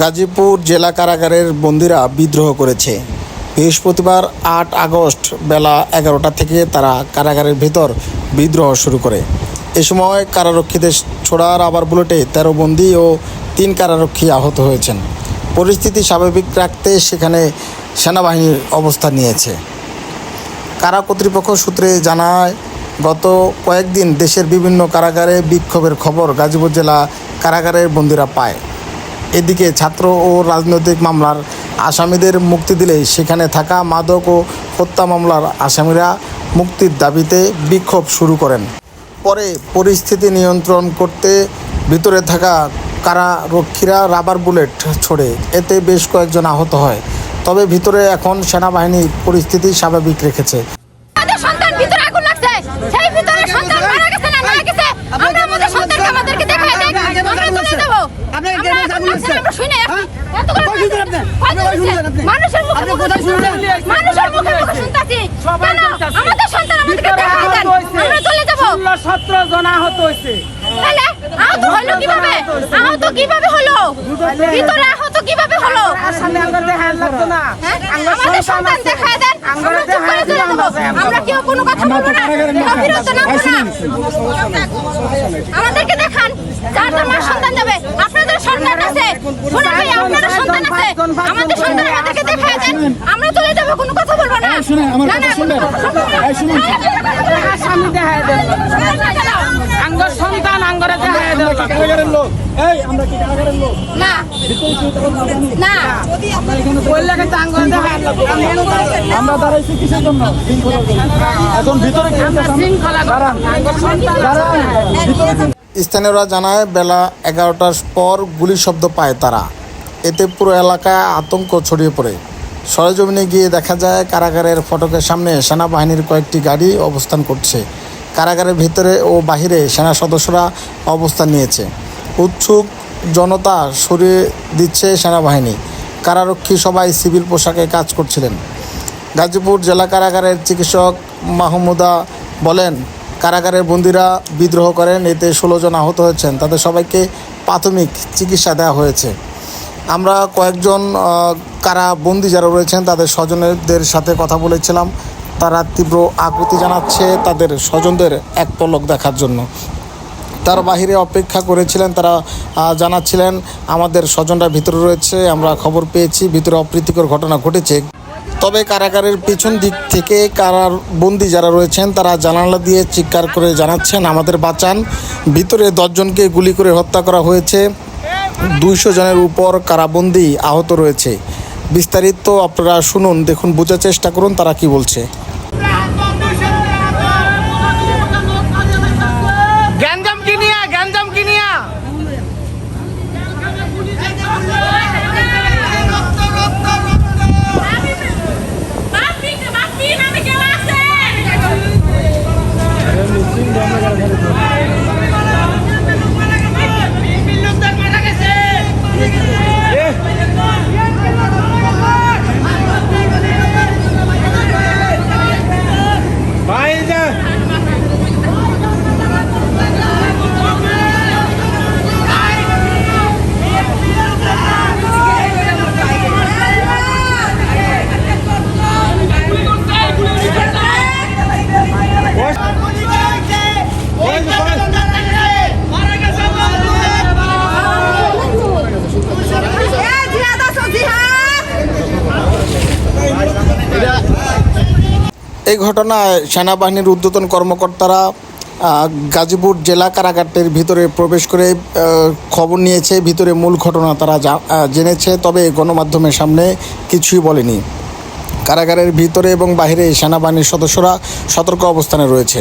গাজীপুর জেলা কারাগারের বন্দীরা বিদ্রোহ করেছে। বৃহস্পতিবার আট আগস্ট বেলা এগারোটা থেকে তারা কারাগারের ভেতর বিদ্রোহ শুরু করে। এ সময় কারারক্ষীদের ছোড়ার আবার বুলেটে তেরো বন্দী ও তিন কারারক্ষী আহত হয়েছেন। পরিস্থিতি স্বাভাবিক রাখতে সেখানে সেনাবাহিনীর অবস্থান নিয়েছে। কারা কর্তৃপক্ষ সূত্রে জানায়, গত কয়েকদিন দেশের বিভিন্ন কারাগারে বিক্ষোভের খবর গাজীপুর জেলা কারাগারের বন্দীরা পায়। এদিকে ছাত্র ও রাজনৈতিক মামলার আসামিদের মুক্তি দিলে সেখানে থাকা মাদক ও হত্যা মামলার আসামিরা মুক্তির দাবিতে বিক্ষোভ শুরু করেন। পরে পরিস্থিতি নিয়ন্ত্রণ করতে ভিতরে থাকা কারারক্ষীরা রাবার বুলেট ছোড়ে। এতে বেশ কয়েকজন আহত হয়। তবে ভিতরে এখন সেনাবাহিনী পরিস্থিতি স্বাভাবিক রেখেছে আমাদের সন্তান ভিতরে আগুন লাগছে সেই ভিতরে সন্তান মারা গেছে না মারা গেছে আমরা আমাদের সন্তানকে আমাদেরকে দেখাই দেখ আমরা তুলে দেবো আপনাকে কে আমরা বলছে আগুন লাগছে? আমরা শুনে হ্যাঁ? এত করে কই শুনছেন আপনি? কই আপনি কই শুনছেন আপনি? মানুষের মুখে মুখে? মানুষের মুখে মুখে শুনতাছি। কেন? আমাদের সন্তান আমাদেরকে দেখাই দেন। আমরা চলে যাব। ষোলো সতেরো জন আহত হয়েছে। তাহলে আহত হলো কীভাবে? আহত কীভাবে হলো? ভিতরে আহত কীভাবে হলো? আসামে আঙ্গুর দেখা লাগতো না। হ্যাঁ? আমাদের সন্তান দেখায় দেন। আমরা চুপ করে চলে যাব। আমরা কেউ কোনো কথা বলব না। বিরত না আমাদেরকে দেখান। যার যার সন্তান যাবে। সন্তান আছে। শোনা ভাই আপনাদের সন্তান আছে। আমাদের সন্তান আমাদেরকে দেখায় দেন। আমরা চলে যাব কোনো কথা বলব না। না না কোনো কথা শুনব না। আসামি দেখা দেন। আঙ্গর সন্তান আঙ্গরে দেখা দেন। কারাগারের লোক? এই আমরা কি কারাগারের লোক? না। না। বললে কিন্তু আঙ্গরে দেখা আমরা দাঁড়াইছি কিসের জন্য? এখন ভিতরে? শৃঙ্খলা দাঁড়ান। দাঁড়ান। স্থানীয়রা জানায়, বেলা এগারোটার পর গুলি শব্দ পায় তারা। এতে পুরো এলাকায় আতঙ্ক ছড়িয়ে পড়ে। সরেজমিনে গিয়ে দেখা যায়, কারাগারের ফটকের সামনে সেনাবাহিনীর কয়েকটি গাড়ি অবস্থান করছে। কারাগারের ভিতরে ও বাহিরে সেনা সদস্যরা অবস্থান নিয়েছে। উৎসুক জনতা সরিয়ে দিচ্ছে সেনাবাহিনী। কারারক্ষী সবাই সিভিল পোশাকে কাজ করছিলেন। গাজীপুর জেলা কারাগারের চিকিৎসক মাহমুদা বলেন কারাগারের বন্দীরা বিদ্রোহ করেন, এতে ষোলো জন আহত হয়েছেন। তাদের সবাইকে প্রাথমিক চিকিৎসা দেওয়া হয়েছে। আমরা কয়েকজন কারা বন্দী যারা রয়েছেন, তাদের স্বজনদের সাথে কথা বলেছিলাম। তারা তীব্র আকুতি জানাচ্ছে তাদের স্বজনদের এক পলক দেখার জন্য। তার বাহিরে অপেক্ষা করেছিলেন, তারা জানাচ্ছিলেন, আমাদের স্বজনরা ভিতরে রয়েছে, আমরা খবর পেয়েছি, ভিতরে অপ্রীতিকর ঘটনা ঘটেছে। তবে কারাগারের পিছন দিক থেকে কারার বন্দি যারা রয়েছেন, তারা জানালা দিয়ে চিৎকার করে জানাচ্ছেন, আমাদের বাঁচান। ভিতরে দশজনকে গুলি করে হত্যা করা হয়েছে। দুইশো জনের উপর কারাবন্দি আহত রয়েছে। বিস্তারিত আপনারা শুনুন, দেখুন, বোঝার চেষ্টা করুন, তারা কি বলছে। এই ঘটনায় সেনাবাহিনীর ঊর্ধ্বতন কর্মকর্তারা গাজীপুর জেলা কারাগারটির ভিতরে প্রবেশ করে খবর নিয়েছে। ভিতরে মূল ঘটনা তারা জেনেছে, তবে গণমাধ্যমের সামনে কিছুই বলেনি। কারাগারের ভিতরে এবং বাহিরে সেনাবাহিনীর সদস্যরা সতর্ক অবস্থানে রয়েছে।